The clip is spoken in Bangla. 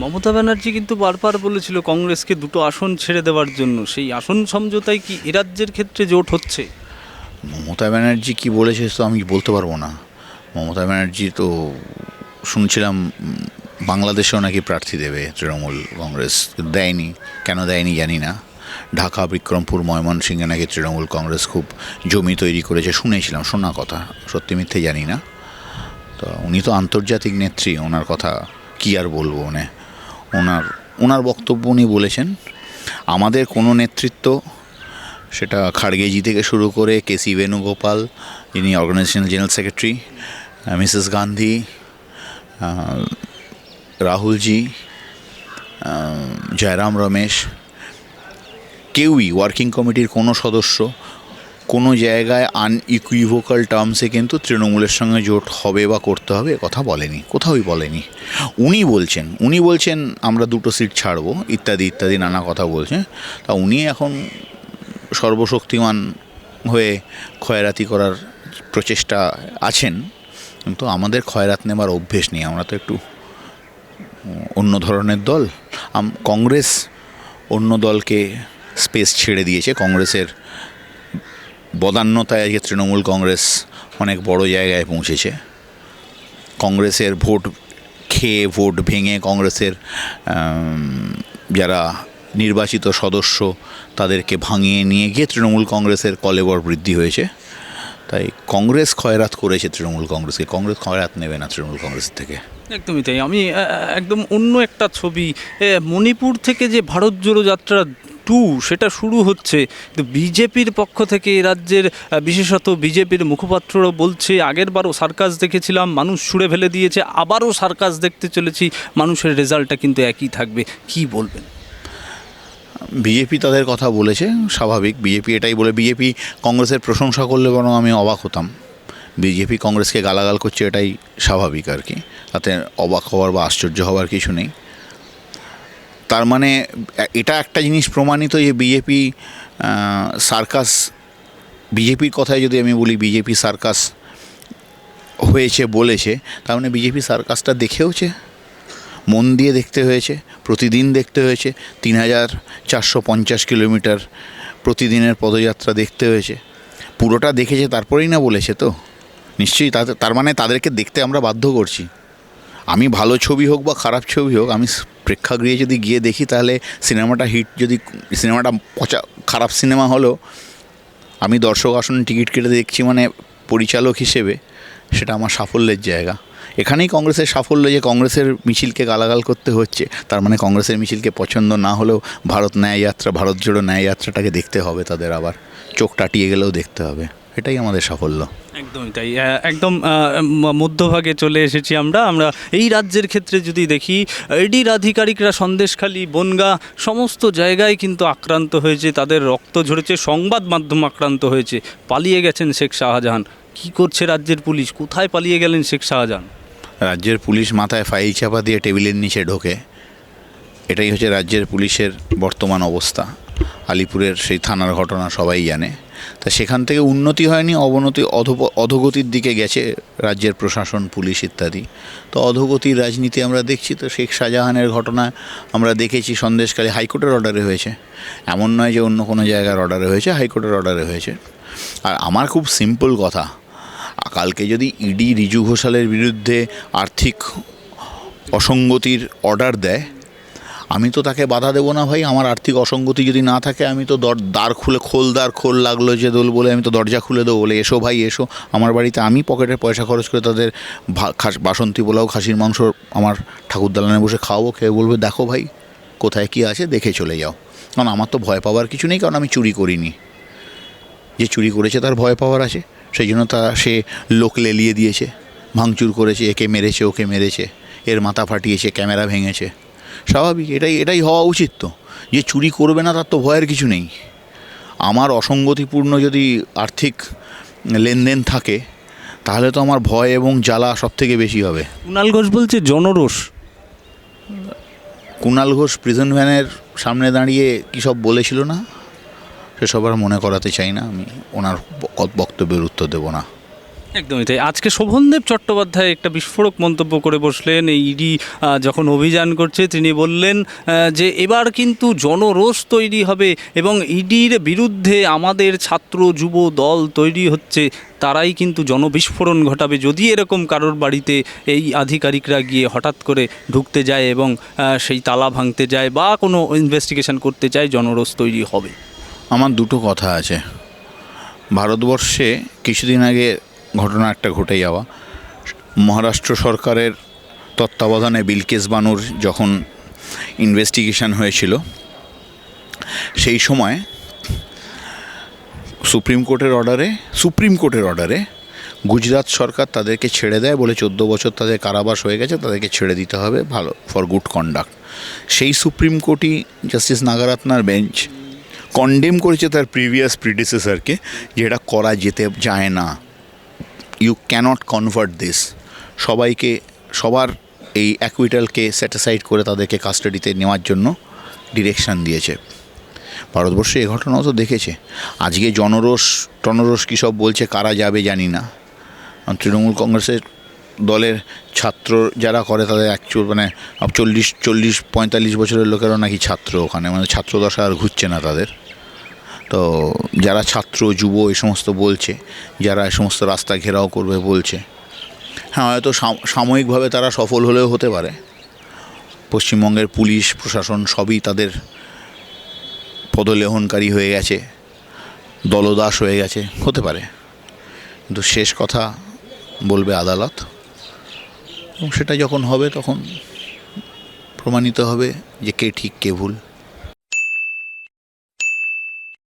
মমতা ব্যানার্জি কিন্তু বারবার বলেছিল কংগ্রেসকে দুটো আসন ছেড়ে দেওয়ার জন্য। সেই আসন সমঝোতায় কি এ রাজ্যের ক্ষেত্রে জোট হচ্ছে? মমতা ব্যানার্জি কি বলেছে তো আমি বলতে পারব না। মমতা ব্যানার্জি তো শুনছিলাম বাংলাদেশেও নাকি প্রার্থী দেবে তৃণমূল কংগ্রেস। দেয়নি। কেন দেয়নি জানি না। ঢাকা, বিক্রমপুর, ময়মনসিংহে নাকি তৃণমূল কংগ্রেস খুব জমি তৈরি করেছে শুনেছিলাম, শোনা কথা। সত্যি মিথ্যে জানি না। তো উনি তো আন্তর্জাতিক নেত্রী, ওনার কথা কি আর বলব মানে? ওনার ওনার বক্তব্য উনি বলেছেন। আমাদের কোনো নেতৃত্ব, সেটা খাড়গেজি থেকে শুরু করে কেসি বেণুগোপাল, যিনি organisational general secretary Mrs Gandhi Rahul ji Jairam Ramesh, কেউই ওয়ার্কিং কমিটির কোনো সদস্য কোনো জায়গায় আনইকুইভোকাল টার্মসে কিন্তু তৃণমূলের সঙ্গে জোট হবে বা করতে হবে কথা বলেনি। কোথাওই বলেনি। উনি বলছেন উনি বলছেন, আমরা দুটো সিট ছাড়বো, ইত্যাদি ইত্যাদি, নানা কথা বলছেন। তা উনি এখন সর্বশক্তিমান হয়ে খয়রাতি করার প্রচেষ্টা আছেন, কিন্তু আমাদের খয়রাত নেবার অভ্যেস নেই। আমরা তো একটু অন্য ধরনের দল। কংগ্রেস অন্য দলকে স্পেস ছেড়ে দিয়েছে, কংগ্রেসের বদান্যতায় আজকে তৃণমূল কংগ্রেস অনেক বড় জায়গায় পৌঁছেছে। কংগ্রেসের ভোট খেয়ে, ভোট ভেঙে কংগ্রেসের যারা নির্বাচিত সদস্য তাদেরকে ভাঙিয়ে নিয়ে গিয়ে তৃণমূল কংগ্রেসের কলেবর বৃদ্ধি হয়েছে। তাই কংগ্রেস খয়রাত করেছে তৃণমূল কংগ্রেসকে। কংগ্রেস খয়রাত নেবে না তৃণমূল কংগ্রেস থেকে। একদমই তাই। আমি একদম অন্য একটা ছবি মণিপুর থেকে যে ভারত জোড়ো যাত্রা টু, সেটা শুরু হচ্ছে। কিন্তু বিজেপির পক্ষ থেকে এ রাজ্যের বিশেষত বিজেপির মুখপাত্ররা বলছে, আগের বারও সার্কাস দেখেছিলাম, মানুষ ছুঁড়ে ফেলে দিয়েছে, আবারও সার্কাস দেখতে চলেছি, মানুষের রেজাল্টটা কিন্তু একই থাকবে। কি বলবেন? বিজেপি তাদের কথা বলেছে, স্বাভাবিক, বিজেপি এটাই বলে, বিজেপি কংগ্রেসের প্রশংসা করলে বরং আমি অবাক হতাম। বিজেপি কংগ্রেসকে গালাগাল করছে এটাই স্বাভাবিক আর কি, তাতে অবাক হওয়ার বা আশ্চর্য হওয়ার কিছু নেই। তার মানে এটা একটা জিনিস প্রমাণিত যে বিজেপি সার্কাস বিজেপির কথায় যদি আমি বলি বিজেপি সার্কাস হয়েছে, বলেছে, তার মানে বিজেপি সার্কাসটা দেখেওছে, মন দিয়ে দেখতে হয়েছে, প্রতিদিন দেখতে হয়েছে, তিন হাজার চারশো পঞ্চাশ কিলোমিটার প্রতিদিনের পদযাত্রা দেখতে হয়েছে। পুরোটা দেখেছে, তারপরেই না বলেছে তো? নিশ্চয়ই তার মানে তাদেরকে দেখতে আমরা বাধ্য করছি। আমি ভালো ছবি হোক বা খারাপ ছবি হোক, আমি প্রেক্ষাগৃহে যদি গিয়ে দেখি, তাহলে সিনেমাটা হিট। যদি সিনেমাটা পচা, খারাপ সিনেমা হলেও আমি দর্শক আসনে টিকিট কেটে দেখছি মানে পরিচালক হিসেবে, সেটা আমার সাফল্যের জায়গা। এখানেই কংগ্রেসের সাফল্য যে কংগ্রেসের মিছিলকে গালাগাল করতে হচ্ছে, তার মানে কংগ্রেসের মিছিলকে পছন্দ না হলেও ভারত ন্যায় যাত্রা ভারত জোড়ো ন্যায় যাত্রাটাকে দেখতে হবে তাদের আবার। চোখ টাটিয়ে গেলেও দেখতে হবে। এটাই আমাদের সাফল্য। একদমই তাই। একদম মধ্যভাগে চলে এসেছি আমরা। আমরা এই রাজ্যের ক্ষেত্রে যদি দেখি এডির আধিকারিকরা সন্দেশখালী বনগা সমস্ত জায়গায় কিন্তু আক্রান্ত হয়েছে তাদের রক্ত ঝরেছে সংবাদ মাধ্যম আক্রান্ত হয়েছে। পালিয়ে গেছেন শেখ শাহজাহান। কি করছে রাজ্যের পুলিশ? কোথায় পালিয়ে গেলেন শেখ শাহজাহান? রাজ্যের পুলিশ মাথায় ফাইল চাপা দিয়ে টেবিলের নিচে ঢোকে। এটাই হচ্ছে রাজ্যের পুলিশের বর্তমান অবস্থা। আলিপুরের সেই থানার ঘটনা সবাই জানে। তা সেখান থেকে উন্নতি হয়নি, অবনতি অধপ অধোগতির দিকে গেছে রাজ্যের প্রশাসন, পুলিশ ইত্যাদি। তো অধোগতির রাজনীতি আমরা দেখছি, তো শেখ শাহজাহানের ঘটনা আমরা দেখেছি সন্দেশকালে হাইকোর্টের অর্ডারে হয়েছে। এমন নয় যে অন্য কোনো জায়গার অর্ডারে হয়েছে, হাইকোর্টের অর্ডারে হয়েছে। আর আমার খুব সিম্পল কথা, কালকে যদি ইডি রিজু ঘোষালের বিরুদ্ধে আর্থিক অসঙ্গতির অর্ডার দেয় আমি তো তাকে বাধা দেবো না ভাই, আমার আর্থিক অসঙ্গতি যদি না থাকে, আমি তো দর, দ্বার খুলে, খোল দ্বার খোল লাগল যে দোল বলে আমি তো দরজা খুলে দেবো বলে, এসো ভাই, এসো। আমার বাড়িতে আমি পকেটের পয়সা খরচ করে তাদের খাস- বাসন্তী পোলাও, খাসির মাংস আমার ঠাকুর দালানে বসে খাওয়াবো, খেয়ে বলবে, দেখো ভাই, কোথায় কি আছে, দেখে চলে যাও। কারণ আমার তো ভয় পাওয়ার কিছু নেই, কারণ আমি চুরি করিনি। যে চুরি করেছে তার ভয় পাওয়ার আছে, সেই জন্য তা, সে লোক লেলিয়ে দিয়েছে, ভাঙচুর করেছে, একে মেরেছে, ওকে মেরেছে, এর মাথা ফাটিয়েছে, ক্যামেরা ভেঙেছে। স্বাভাবিক এটাই এটাই হওয়া উচিত তো। যে চুরি করবে না তার তো ভয়ের কিছু নেই। আমার অসঙ্গতিপূর্ণ যদি আর্থিক লেনদেন থাকে তাহলে তো আমার ভয় এবং জ্বালা সব থেকে বেশি হবে। কুণাল ঘোষ বলছে জনরোষ। কুণাল ঘোষ প্রিজন ভ্যানের সামনে দাঁড়িয়ে কী সব বলেছিল না? সেসব আর মনে করাতে চাই না আমি ওনার বক্তব্যের উত্তর দেবো না। একদমই তাই। আজকে শোভনদেব চট্টোপাধ্যায় একটা বিস্ফোরক মন্তব্য করে বসলেন। এই ইডি যখন অভিযান করছে, তিনি বললেন যে এবার কিন্তু জনরোষ তৈরি হবে এবং ইডির বিরুদ্ধে আমাদের ছাত্র, যুব দল তৈরি হচ্ছে, তারাই কিন্তু জনবিস্ফোরণ ঘটাবে। যদি এরকম কারোর বাড়িতে এই আধিকারিকরা গিয়ে হঠাৎ করে ঢুকতে যায় এবং সেই তালা ভাঙতে যায় বা কোনো ইনভেস্টিগেশন করতে চায় জনরোষ তৈরি হবে। আমার দুটো কথা আছে। ভারতবর্ষে কিছুদিন আগে ঘটনা একটা ঘটে যাওয়া। মহারাষ্ট্র সরকারের তত্ত্বাবধানে বিলকেস বানুর যখন ইনভেস্টিগেশন হয়েছিল, সেই সময় সুপ্রিম কোর্টের অর্ডারে সুপ্রিম কোর্টের অর্ডারে গুজরাট সরকার তাদেরকে ছেড়ে দেয় বলে চোদ্দ বছর তাদের কারাবাস হয়ে গেছে, তাদেরকে ছেড়ে দিতে হবে, ভালো ফর গুড কন্ডাক্ট সেই সুপ্রিম কোর্টই জাস্টিস নাগারাত্নার বেঞ্চ কন্ডেম করেছে তার প্রিভিয়াস প্রিডিসেসারকে যে এটা করা যেতে যায় না। ইউ ক্যানট কনভার্ট দিস সবাইকে, সবার এই অ্যাকুইটালকে স্যাটিসাইড করে তাদেরকে কাস্টাডিতে নেওয়ার জন্য ডিরেকশন দিয়েছে। ভারতবর্ষে এ ঘটনাও তো দেখেছে। আজকে জনরোষ, টনরোষ কী সব বলছে, কারা যাবে জানি না। তৃণমূল কংগ্রেসের দলের ছাত্র যারা করে, তাদের অ্যাকচুয়াল মানে চল্লিশ চল্লিশ, পঁয়তাল্লিশ বছরের লোকেরও নাকি ছাত্র ওখানে। মানে ছাত্রদশা আর ঘুরছে না তাদের। তো যারা ছাত্র, যুব, এই সমস্ত বলছে, যারা এই সমস্ত রাস্তা ঘেরাও করবে বলছে। হ্যাঁ হয়তো সাময়িকভাবে তারা সফল হলেও হতে পারে। পশ্চিমবঙ্গের পুলিশ, প্রশাসন সবই তাদের পদলেহনকারী হয়ে গেছে, দলদাস হয়ে গেছে, হতে পারে। কিন্তু শেষ কথা বলবে আদালত। এবং সেটা যখন হবে, তখন প্রমাণিত হবে যে কে ঠিক, কে ভুল।